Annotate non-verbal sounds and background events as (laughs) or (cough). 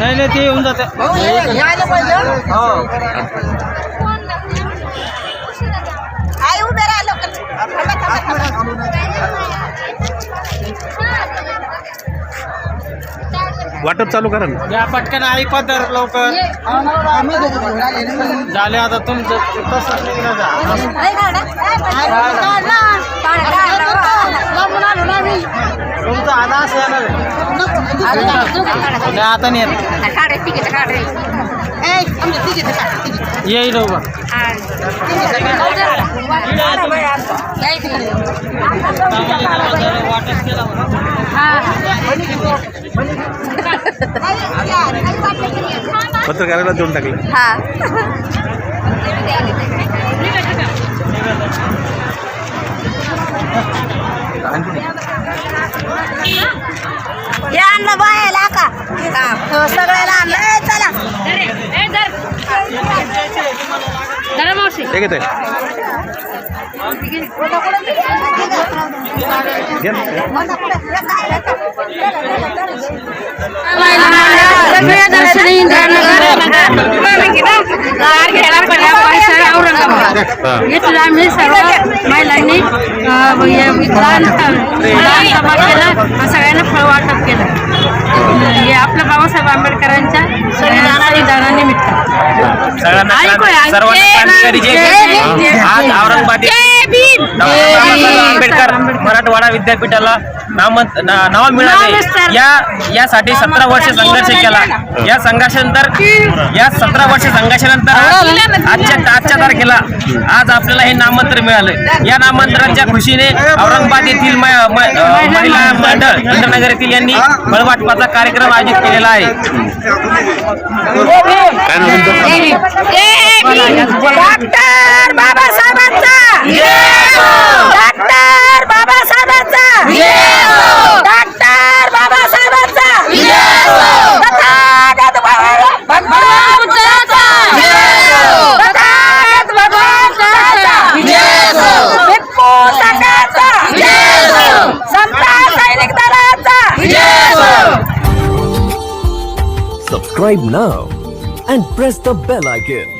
नाही नाही ते येऊन जाते. हो आई उभे थांबा, वाटप चालू करा ना. या पटकन ऐकवा तर लवकर. झाले आता तुमचं. निघलं जा. आता असं येणार आहे. नाही आता नाही. येईल उभा. वाटप केला होता. पत्रकाराला देऊन टाकलं (laughs) हा या आणलं बायाला का हो, सगळ्याला आणलं. ए, चला. हे घेत घे ना. हा. इथलं आम्ही सर्व महिलांनी. लहान लहान सभा केला. सगळ्यांना फळ वाटप केलं. हे आपल्या बाबासाहेब आंबेडकरांच्या संविधानानिमित्त सगळ्यांना ऐकू, क्रांती- ऐकू. सर्वांना क्रांतिकारी जय जय जय. भीम. आज औरंगाबाद येथे डॉक्टर जय बाबासाहेब भीम. आंबेडकर मराठवाडा विद्यापीठाला नाम ना- नाव मिळाले. या यासाठी सतरा वर्ष संघर्ष केला. या संघर्षानंतर या सतरा वर्ष संघर्षानंतर आज- आजच्या आजच्या तारखेला आज आपल्याला हे नामांतर मिळालं. या नामांतराच्या खुशीने औरंगाबाद येथील म- म- अ, महिला मंडळ इंद्रनगर येथील यांनी फळवाटपाचा कार्यक्रम आयोजित केलेला आहे. नाव तुमचं डॉक्टर बाबासाहेबांचा! डॉक्टर बाबासाहेबांचा! डॉक्टर बाबासाहेबांचा! Subscribe now and press the bell icon.